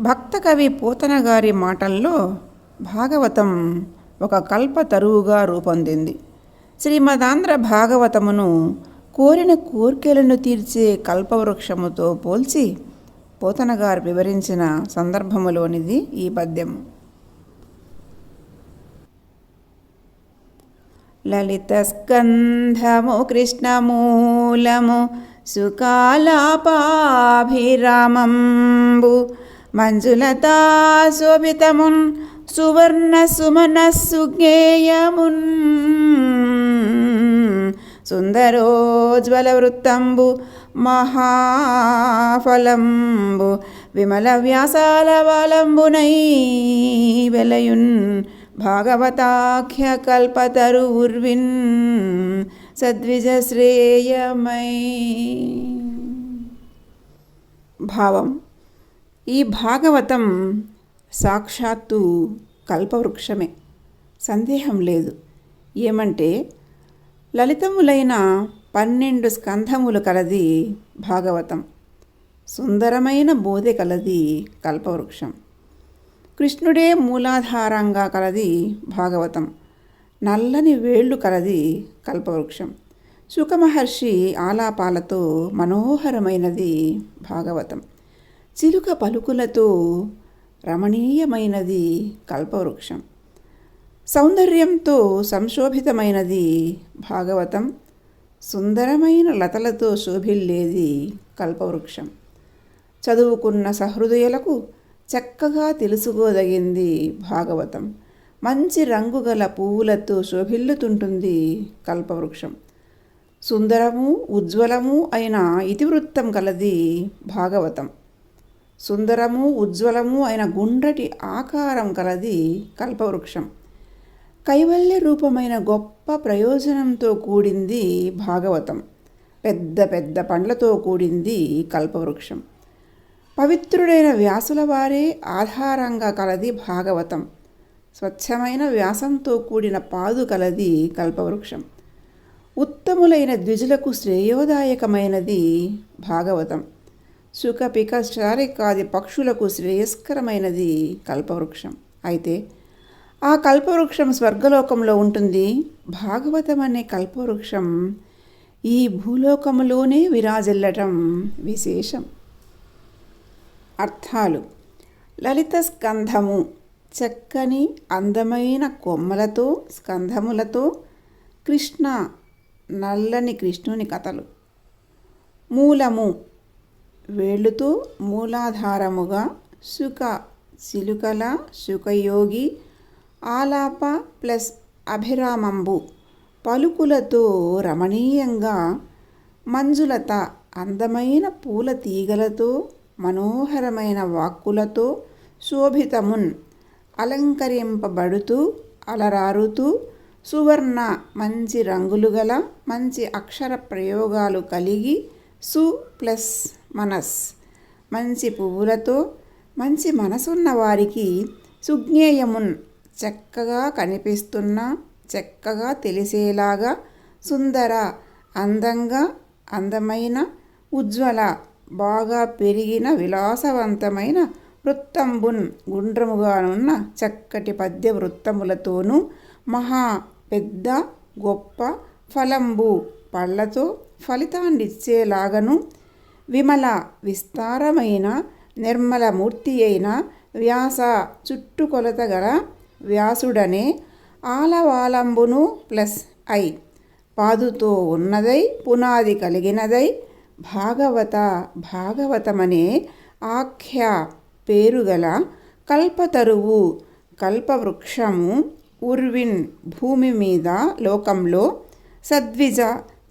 భక్త కవి పోతన గారి మాటల్లో భాగవతం ఒక కల్ప తరువుగా రూపొందింది. శ్రీమదాంధ్ర భాగవతమును కోరిన కోర్కెలను తీర్చే కల్పవృక్షముతో పోల్చి పోతనగారు వివరించిన సందర్భములోనిది ఈ పద్యము. లలిత స్కంధము కృష్ణమూలము సుకాలాపాభిరామంబు మంజులతా శోభితమున్ సువర్ణ సుమన సుజ్ఞేయమున్. సుందరోజ్వల వృత్తంబు మహాఫలంబు విమల వ్యాసాల వాలంబునై వెలయున్. భాగవతాఖ్య కల్పతరు ఉర్విన్ సద్విజ శ్రేయమై. భావం. ఈ భాగవతం సాక్షాత్తు కల్పవృక్షమే. సందేహం లేదు. ఏమంటే లలితములైన పన్నెండు స్కంధములు కలది భాగవతం. సుందరమైన బోధె కలది కల్పవృక్షం. కృష్ణుడే మూలాధారంగా కలది భాగవతం. నల్లని వేళ్ళు కలది కల్పవృక్షం. సుఖమహర్షి ఆలాపాలతో మనోహరమైనది భాగవతం. చిలుక పలుకులతో రమణీయమైనది కల్పవృక్షం. సౌందర్యంతో సంశోభితమైనది భాగవతం. సుందరమైన లతలతో శోభిల్లేది కల్పవృక్షం. చదువుకున్న సహృదయులకు చక్కగా తెలుసుకోదగింది భాగవతం. మంచి రంగుగల పువ్వులతో శోభిల్లుతుంటుంది కల్పవృక్షం. సుందరము ఉజ్వలము అయిన ఇతివృత్తం కలది భాగవతం. సుందరము ఉజ్వలము అయిన గుండ్రటి ఆకారం కలది కల్పవృక్షం. కైవల్య రూపమైన గొప్ప ప్రయోజనంతో కూడింది భాగవతం. పెద్ద పెద్ద పండ్లతో కూడింది కల్పవృక్షం. పవిత్రుడైన వ్యాసుల వారే ఆధారంగా కలది భాగవతం. స్వచ్ఛమైన వ్యాసంతో కూడిన పాదు కలది కల్పవృక్షం. ఉత్తములైన ద్విజులకు శ్రేయోదాయకమైనది భాగవతం. సుఖపిక చారికాది పక్షులకు శ్రేయస్కరమైనది కల్పవృక్షం. అయితే ఆ కల్పవృక్షం స్వర్గలోకంలో ఉంటుంది. భాగవతం అనే కల్పవృక్షం ఈ భూలోకంలోనే విరాజిల్లటం విశేషం. అర్థాలు. లలిత స్కంధము చక్కని అందమైన కొమ్మలతో స్కంధములతో కృష్ణ నల్లని కృష్ణుని కథలు. మూలము వేళ్ళుతో మూలాధారముగా సుఖ సిలుకల సుఖయోగి ఆలాప ప్లస్ అభిరామంబు పలుకులతో రమణీయంగా మంజులత అందమైన పూల తీగలతో మనోహరమైన వాక్కులతో శోభితమున్ అలంకరింపబడుతూ అలరారుతూ సువర్ణ మంచి రంగులు గల మంచి అక్షర ప్రయోగాలు కలిగి సు ప్లస్ మనస్. మంచి పువ్వులతో మంచి మనసున్న వారికి సుజ్ఞేయమున్ చక్కగా కనిపిస్తున్న చక్కగా తెలిసేలాగా సుందర అందంగా అందమైన ఉజ్వల బాగా పెరిగిన విలాసవంతమైన వృత్తంబున్ గుండ్రముగానున్న చక్కటి పద్య వృత్తములతోనూ మహా పెద్ద గొప్ప ఫలంబు పళ్ళతో ఫలితాన్నిచ్చేలాగను విమల విస్తారమైన నిర్మల మూర్తి అయిన వ్యాస చుట్టుకొలత గల వ్యాసుడనే ఆలవాలంబును ప్లస్ ఐ. పాదుతో ఉన్నదై పునాది కలిగినదై భాగవత భాగవతమనే ఆఖ్య పేరుగల కల్పతరువు కల్పవృక్షము ఉర్విన్ భూమి మీద లోకంలో సద్విజ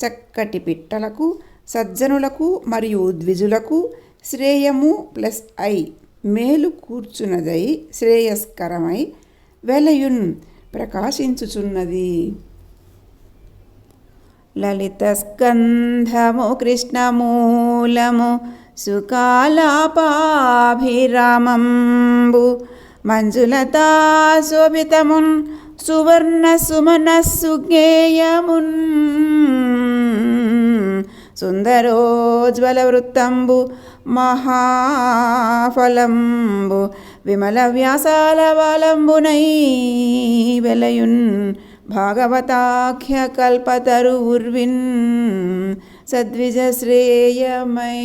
చక్కటి పిట్టలకు సజ్జనులకు మరియు ద్విజులకు శ్రేయము ప్లస్ ఐ. మేలు కూర్చున్నదై శ్రేయస్కరమై వెలయున్ ప్రకాశించుచున్నది. లలిత స్కంధము కృష్ణమూలము సుకాలాపాభిరామంబు మంజులతా శోభితమున్ సువర్ణ సుమన సుజ్ఞేయమున్ సుందరోజ్వల వృత్తంబు మహాఫలంబు విమల వ్యాసాల వాలంబునై వెలయున్ భాగవతాఖ్య కల్పతరు ఉర్విన్ సద్విజ శ్రేయమై.